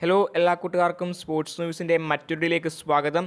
Hello എല്ലാ കൂട്ടുകാർക്കും sports ന്യൂസിന്റെ മറ്റൊരിലേക്ക് സ്വാഗതം.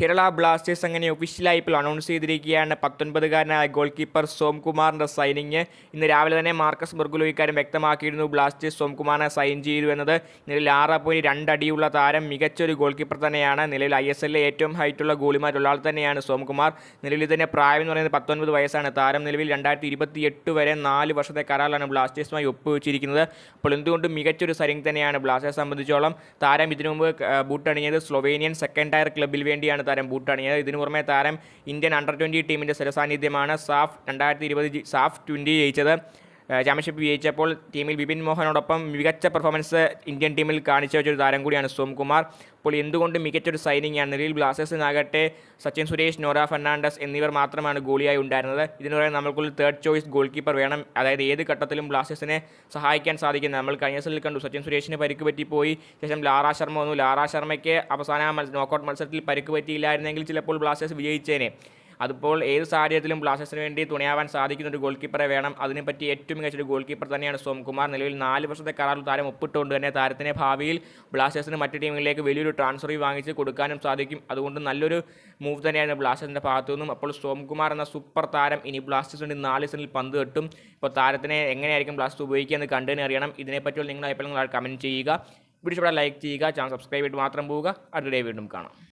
കേരള ബ്ലാസ്റ്റേഴ്സ് അങ്ങനെ ഒഫീഷ്യലായി ഇപ്പോൾ അനൗൺസ് ചെയ്തിരിക്കുകയാണ്. പത്തൊൻപതുകാരനായ ഗോൾ കീപ്പർ സോംകുമാറിന്റെ സൈനിങ് ഇന്ന് രാവിലെ തന്നെ മാർക്കസ് ബർഗുലോ ഇക്കാര്യം വ്യക്തമാക്കിയിരുന്നു ബ്ലാസ്റ്റേഴ്സ് സോംകുമാറിനെ സൈൻ ചെയ്തു എന്നത്. നിലവിൽ ആറ് പോയിന്റ് രണ്ടടിയുള്ള താരം മികച്ചൊരു ഗോൾ കീപ്പർ തന്നെയാണ്. നിലവിൽ ഐ എസ് എല്ലിലെ ഏറ്റവും ഹൈറ്റുള്ള ഗോളിമാരുള്ള ആൾ തന്നെയാണ് സോംകുമാർ നിലവിൽ തന്നെ പ്രായം എന്ന് പറയുന്നത് പത്തൊൻപത് വയസ്സാണ്. താരം നിലവിൽ രണ്ടായിരത്തി ഇരുപത്തി എട്ട് വരെ നാല് വർഷത്തെ കരാറിലാണ് ബ്ലാസ്റ്റേഴ്സുമായി ഒപ്പുവെച്ചിരിക്കുന്നത്. അപ്പോൾ എന്തുകൊണ്ടും മികച്ചൊരു സൈനിങ് തന്നെയാണ് ബ്ലാസ്റ്റേഴ്സ് സംബന്ധിച്ചോളം? താരം ഇതിനു മുമ്പ് ബൂട്ടണിഞ്ഞത് സ്ലൊവേനിയൻ സെക്കൻഡ് ടയർ ക്ലബിൽ വേണ്ടിയാണ്. താരം ബൂട്ടാണ്. ഇതിനു പുറമെ താരം ഇന്ത്യൻ അണ്ടർ ട്വന്റി ടീമിന്റെ സ്ഥിരസാന്നിധ്യമാണ് സാഫ് രണ്ടായിരത്തി ഇരുപത് സാഫ് ട്വന്റി ജയിച്ചത്. ചാമ്പ്യൻഷിപ്പ് വിജയിച്ചപ്പോൾ ടീമിൽ വിപിൻ മോഹനോടൊപ്പം മികച്ച പെർഫോമൻസ് ഇന്ത്യൻ ടീമിൽ കാണിച്ച ഒരു താരം കൂടിയാണ് സോംകുമാർ അപ്പോൾ എന്തുകൊണ്ട് മികച്ചൊരു ആണ്? നിലവിൽ ബ്ലാസ്റ്റേഴ്സിനാകട്ടെ സച്ചിൻ സുരേഷ് നോറ ഫെർണാണ്ടസ് എന്നിവർ മാത്രമാണ് ഗോളിയായി ഉണ്ടായിരുന്നത്. ഇതിന് പറയാൻ നമ്മൾക്കുള്ള തേർഡ് ചോയ്സ് ഗോൾ കീപ്പർ വേണം. അതായത് ഏത് ഘട്ടത്തിലും ബ്ലാസ്റ്റേഴ്സിനെ സഹായിക്കാൻ സാധിക്കുന്നത്. നമ്മൾ കഴിഞ്ഞ സീസണിൽ കണ്ടു സച്ചിൻ സുരേഷിന് പരിക്ക് പറ്റിപ്പോയി. ശേഷം ലാറ ശർമ്മ വന്നു. ലാറ ശർമ്മയ്ക്ക് അവസാന മത്സ നോക്കൗട്ട് മത്സരത്തിൽ പരിക്ക് പറ്റിയില്ലായിരുന്നെങ്കിൽ ചിലപ്പോൾ ബ്ലാസ്റ്റേഴ്സ് വിജയിച്ചേനെ. അതിപ്പോൾ ഏത് സാഹചര്യത്തിലും ബ്ലാസ്റ്റേഴ്സിന് വേണ്ടി തുണയാവാൻ സാധിക്കുന്ന ഒരു ഗോൾ കീപ്പറെ വേണം. അതിനെപ്പറ്റി ഏറ്റവും മികച്ചൊരു ഗോൾ കീപ്പർ തന്നെയാണ് സോംകുമാർ. നിലവിൽ നാല് വർഷത്തെ കരാറിൽ താരം ഒപ്പിട്ടുകൊണ്ട് തന്നെ താരത്തിനെ ഭാവിയിൽ ബ്ലാസ്റ്റേഴ്സിന് മറ്റ് ടീമുകളിലേക്ക് വലിയൊരു ട്രാൻസ്ഫർ വാങ്ങിച്ച് കൊടുക്കാനും സാധിക്കും. അതുകൊണ്ട് നല്ലൊരു മൂവ് തന്നെയാണ് ബ്ലാസ്റ്റേഴ്സിന്റെ ഭാഗത്തു നിന്നും. അപ്പോൾ സോംകുമാർ എന്ന സൂപ്പർ താരം ഇനി ബ്ലാസ്റ്റേഴ്സിന്റെ നാല് സീസണിൽ പന്ത് കെട്ടും ഇപ്പോൾ താരത്തിനെ എങ്ങനെയായിരിക്കും ബ്ലാസ്റ്റേഴ്സ് ഉപയോഗിക്കുക എന്ന് കണ്ടതിനെ അറിയണം. ഇതിനെപ്പറ്റിയുള്ള നിങ്ങളുടെ അഭിപ്രായങ്ങൾ കമന്റ് ചെയ്യുക. വീഡിയോ ലൈക്ക് ചെയ്യുക. ചാനൽ സബ്സ്ക്രൈബ് ചെയ്തിട്ട് മാത്രം പോവുക. അടുത്ത ഡേ വീണ്ടും കാണാം.